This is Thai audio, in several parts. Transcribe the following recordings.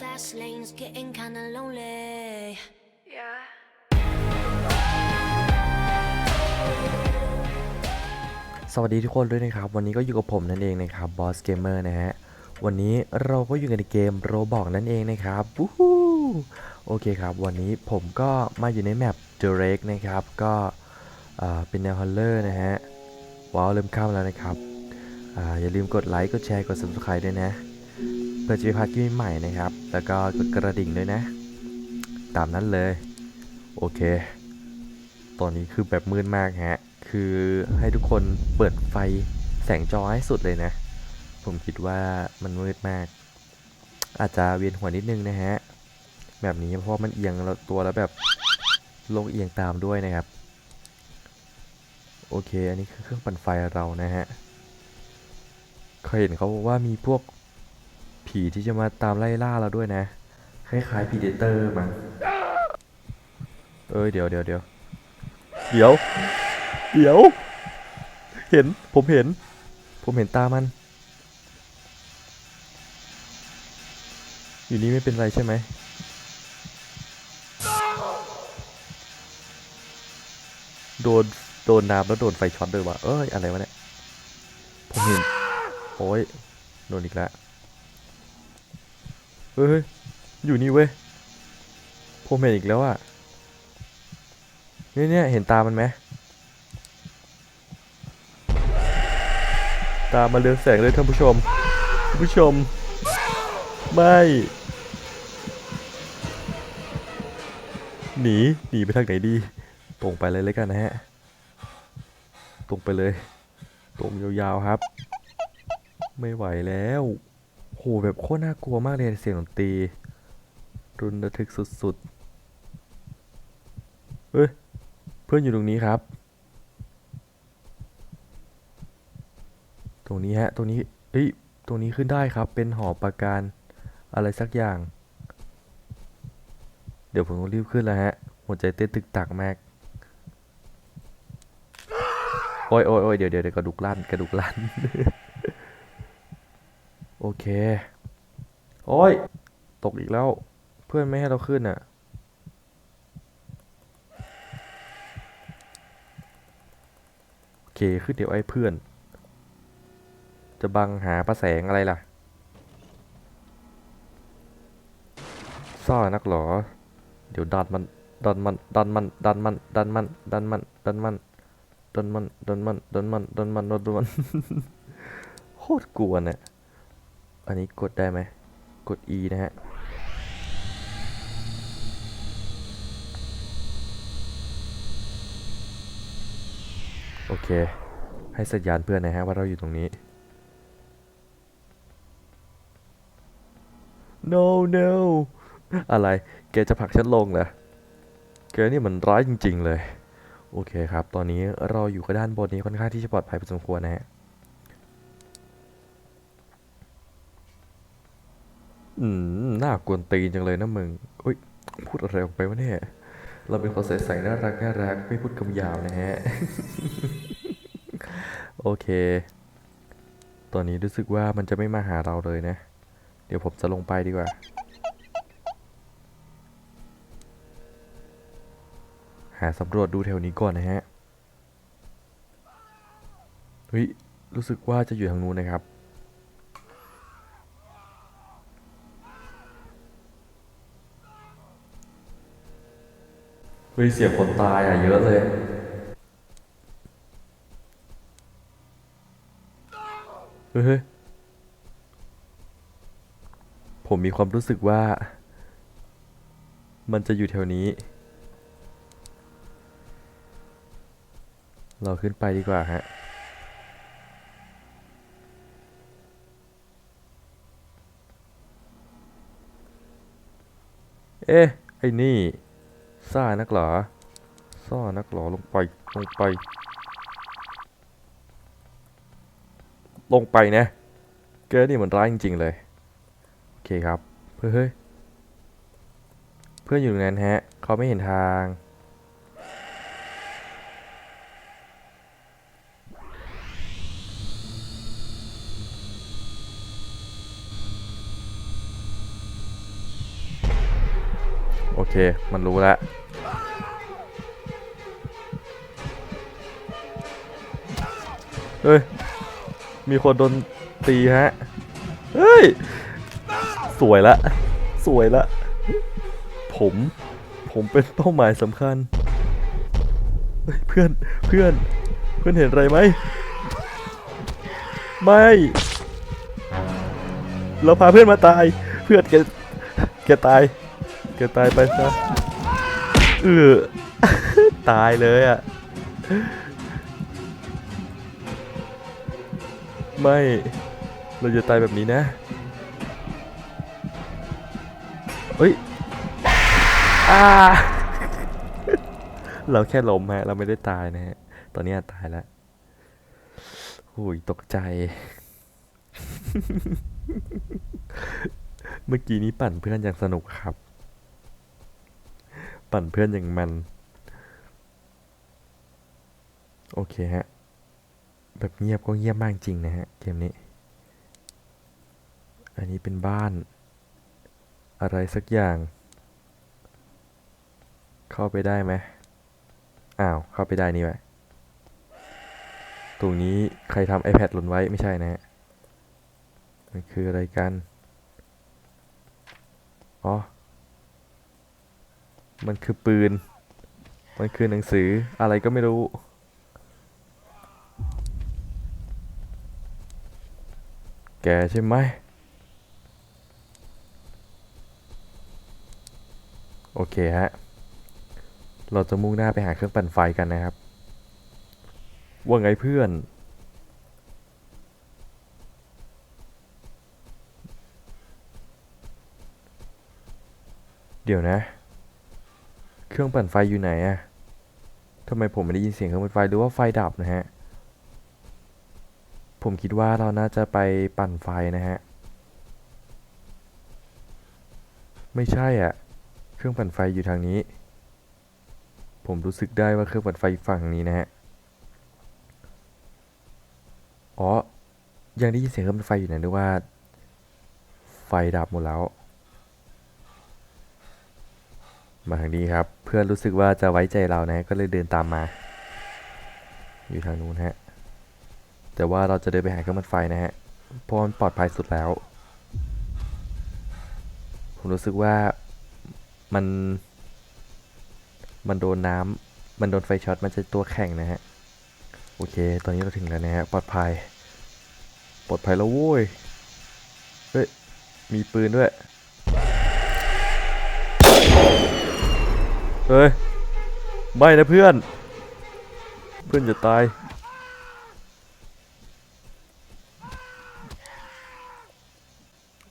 fast lanes, getting kinda lonely. Yeah. สวัสดีทุกคนด้วยนะครับ วันนี้ก็อยู่กับผมนั่นเองนะครับบอสเกมเมอร์นะฮะ วันนี้เราก็อยู่กันในเกมโรบอกนั่นเองนะครับวู้ฮู้โอเคครับ วันนี้ผมก็มาอยู่ในแมปเดเรกนะครับ ก็เป็นแนวฮอลเลอร์นะฮะ ว้าวเริ่มข้าแล้วนะครับออย่าลืมกดไลค์ กดแชร์ กด subscribe ด้วยนะ เพื่อจะไม่พลาดคลิปใหม่นะครับ แล้วก็กดกระดิ่งด้วยนะ ตามนั้นเลย โอเค ตอนนี้คือแบบมืดมากฮะ คือให้ทุกคนเปิดไฟแสงจอให้สุดเลยนะ ผมคิดว่ามันมืดมาก อาจจะเวียนหัวนิดนึงนะฮะ แบบนี้เพราะมันเอียงตัวแล้วแบบลกเอียงตามด้วยนะครับ โอเค อันนี้คือเครื่องปั่นไฟเรานะฮะเคยเห็นเขาบอกว่ามีพวก ผีที่จะมาตามไล่ล่าเราด้วยนะ คล้ายๆพีเดเตอร์มั้งเอ้ยเดี๋ยวเดี๋ยวเดี๋ยวเดี๋ยว เดี๋ยว เห็น ผมเห็น ผมเห็นตามัน อยู่นี่ไม่เป็นไรใช่ไหม โดน โดนน้ำแล้วโดนไฟช็อตด้วยวะเอ้ย อะไรวะเนี่ย ผมเห็น โอ้ย โดนอีกแล้ว เฮ้ย อยู่นี่เว้ยผมเห็นอีกแล้วอะเนี่ยเนี่ยเห็นตามันไหม ตามมาเรืองแสงเลยท่านผู้ชม ผู้ชม ไม่ หนี หนีไปทางไหนดี ตรงไปเลยเลยกันนะฮะ ตรงไปเลย ตรงยาวๆครับ ไม่ไหวแล้ว หแบบโคตรน่ากลัวมากเลยเสียงดนตรี รุนระทึกสุดๆ เฮ้ย เพื่อนอยู่ตรงนี้ครับ ตรงนี้ฮะ ตรงนี้เอ้ย ตรงนี้ขึ้นได้ครับ เป็นหอประการอะไรสักอย่าง เดี๋ยวผมต้องรีบขึ้นแล้วฮะ หัวใจเต้นตึกตักมาก โอ้ยโอ้ยโอ้ยเดี๋ยวเดี๋ยวเดี๋ยวกระดูกลั่นกระดูกลั่น โอเค โอ้ย ตกอีกแล้ว เพื่อนไม่ให้เราขึ้นอะ โอเค ขึ้นเดี๋ยวไอ้เพื่อน จะบังหาประแสงอะไรล่ะ ซ่านักหรอ เดี๋ยวดันมัน ดันมัน ดันมัน ดันมัน ดันมัน ดันมัน ดันมัน ดันมัน ดันมัน ดันมัน ดันมัน ดันมัน โคตรกลัวเนี่ย อันนี้กดได้ไหมกด E นะฮะโอเค ให้สัญญาณเพื่อนนะฮะว่าเราอยู่ตรงนี้ no no อะไร แกจะผลักฉันลงเหรอ แกนี่มันร้ายจริง ๆ เลย โอเคครับ ตอนนี้เราอยู่กับด้านบนนี้ค่อนข้างที่จะปลอดภัยพอสมควรนะฮะ อืมน่ากวนตีนจังเลยนะมึงอุ้ย พูดอะไรออกไปวะเนี่ย เราเป็นคนใสๆน่ารักน่ารักไม่พูดคำหยาบนะฮะ โอเค ตอนนี้รู้สึกว่ามันจะไม่มาหาเราเลยนะ เดี๋ยวผมจะลงไปดีกว่า หาสำรวจดูแถวนี้ก่อนนะฮะ เฮ้ย รู้สึกว่าจะอยู่ทางนู้นนะครับ ยเสียคนตายอะเยอะเลย เฮ้ย ผมมีความรู้สึกว่า มันจะอยู่แถวนี้ เราขึ้นไปดีกว่าฮะ เอ๊ะ ไอ้นี่ ซ่านักเหรอซ่านักเหรอลงไปลงไป ลงไปนะเกนี่มันร้ายจริง ๆ เลย โอเคครับ เพื่อเฮ้ยเพื่อนอยู่ตรงนั้นฮะ เขาไม่เห็นทาง เค มันรู้แล้วเฮ้ย มีคนโดนตีฮะ เฮ้ย สวยละ สวยละ ผม ผมเป็นเป้าหมายสำคัญเฮ้ยเพื่อน เพื่อน เพื่อนเห็นอะไรไหม ไม่ เราพาเพื่อนมาตาย เพื่อนแก แกตาย แกตายไปซะเออตายเลยอะ ไม่ เราจะตายแบบนี้นะ เฮ้ยอ่าเราแค่ล้มฮะ เราไม่ได้ตายนะฮะ ตอนนี้ตายแล้วหุยตกใจ เมื่อกี้นี้ปั่นเพื่อนอย่างสนุกครับ ปั่นเพื่อนอย่างมัน โอเคฮะ แบบเงียบก็เงียบมากจริงนะฮะ เกมนี้ อันนี้เป็นบ้าน อะไรสักอย่าง เข้าไปได้ไหมอ้าว เข้าไปได้นี่แหละตรงนี้ใครทำ iPad หล่นไว้ไม่ใช่นะฮะ มันคืออะไรกัน อ๋อ มันคือปืน มันคือหนังสืออะไรก็ไม่รู้ แกใช่ไหม โอเคฮะ เราจะมุ่งหน้าไปหาเครื่องปั่นไฟกันนะครับ ว่าไงเพื่อนเดี๋ยวนะ เครื่องปั่นไฟอยู่ไหนอะทำไมผมไม่ได้ยินเสียงเครื่องปั่นไฟหรือว่าไฟดับนะฮะ ผมคิดว่าเราน่าจะไปปั่นไฟนะฮะ ไม่ใช่อะ เครื่องปั่นไฟอยู่ทางนี้ ผมรู้สึกได้ว่าเครื่องปั่นไฟฝั่งนี้นะฮะ อ๋อ ยังได้ยินเสียงเครื่องปั่นไฟอยู่นะนึกว่า ไฟดับหมดแล้ว มาทางนี้ครับ เพื่อนรู้สึกว่าจะไว้ใจเรานะ ก็เลยเดินตามมา อยู่ทางนู้นฮะ แต่ว่าเราจะเดินไปหาเครื่องปั่นไฟนะฮะ เพราะมันปลอดภัยสุดแล้ว ผมรู้สึกว่ามัน มันโดนน้ำมันโดนไฟช็อต มันจะตัวแข็งนะฮะ โอเค ตอนนี้เราถึงแล้วนะฮะ ปลอดภัย ปลอดภัยแล้วโว้ย เฮ้ย มีปืนด้วย เฮ้ยไม่นะเพื่อน เพื่อนจะตาย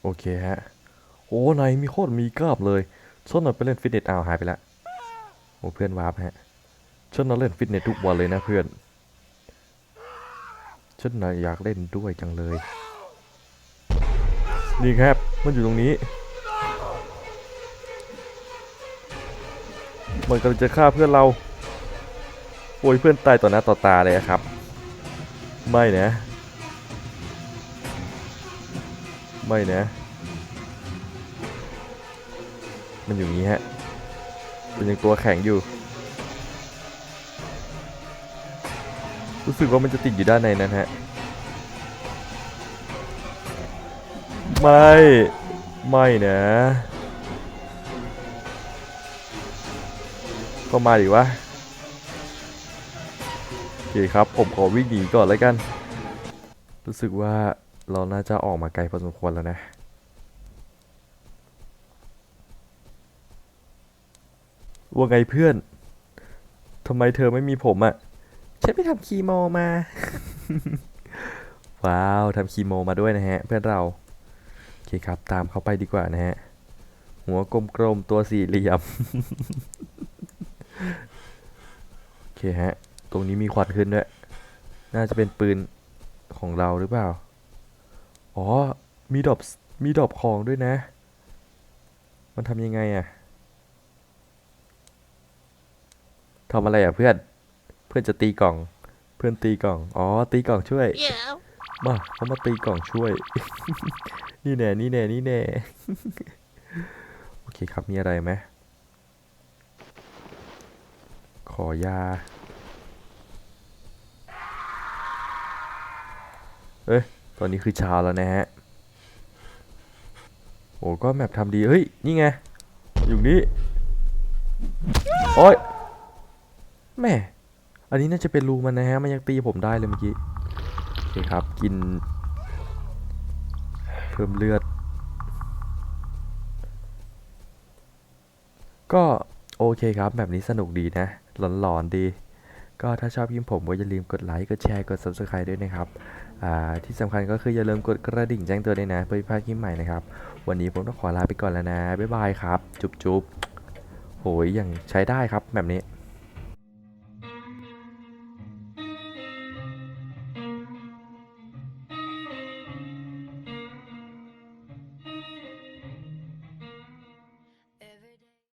โอเคฮะ โอ้นายมีโคตรมีกล้ามเลยฉันน่ะไปเล่นฟิตเนสเอาหายไปละโอ้เพื่อนวาร์ปฮะฉันน่ะเล่นฟิตเนสทุกวันเลยนะเพื่อนฉันน่ะอยากเล่นด้วยจังเลย นี่ครับ มันอยู่ตรงนี้ มันกำลังจะฆ่าเพื่อนเรา โอ้ยเพื่อนตายต่อหน้าต่อตาเลยอะครับ ไม่นะ ไม่นะ มันอยู่งนี้ฮะมันยังตัวแข็งอยู่ รู้สึกว่ามันจะติดอยู่ด้านในนั้นฮะ ไม่ ไม่นะ ก็มาดิวะโอเคครับ ผมขอวิ่งหนีก่อนแล้วกัน รู้สึกว่าเราน่าจะออกมาไกลพอสมควรแล้วนะว่าไงเพื่อนทำไมเธอไม่มีผมอะ่ะ ฉันไปทำคีโมมา ว้าวทำคีโมมาด้วยนะฮะ เพื่อนเรา โอเคครับ ตามเขาไปดีกว่านะฮะ หัวกลมๆตัวสี่เหลี่ยม โอเคฮะ ตรงนี้มีควันขึ้นด้วย น่าจะเป็นปืนของเราหรือเปล่า อ๋อ มีดรอปมีดรอปของด้วยนะ มันทำยังไงอะทำอะไรอะเพื่อน เพื่อนจะตีกล่อง เพื่อนตีกล่อง อ๋อ ตีกล่องช่วย Yeah. มาเขามาตีกล่องช่วย นี่แน่ นี่แน่ นี่แน่ โอเคครับ มีอะไรไหม ขอยา เอ้ย ตอนนี้คือเช้าแล้วนะฮะ โอ้ก็แมปทำดี เฮ้ย นี่ไง อยู่นี่ โอ้ย แม่ อันนี้น่าจะเป็นรูมันนะฮะ มันยังตีผมได้เลยเมื่อกี้ โอเคครับ กิน เพิ่มเลือด ก็โอเคครับ แบบนี้สนุกดีนะ หลอนๆดี ก็ถ้าชอบคลิมผมก็อย่าลืมกดไลค์ กดแชร์ กด subscribe ด้วยนะครับอ่าที่สำคัญก็คืออย่าลืมกดกระดิ่งแจ้งเตือนด้วยนะเพื่อไม่พลาดคลิปใหม่นะครับ วันนี้ผมต้องขอลาไปก่อนแล้วนะ บ๊ายบายครับ จุ๊บๆโหยอย่างใช้ได้ครับแบบนี้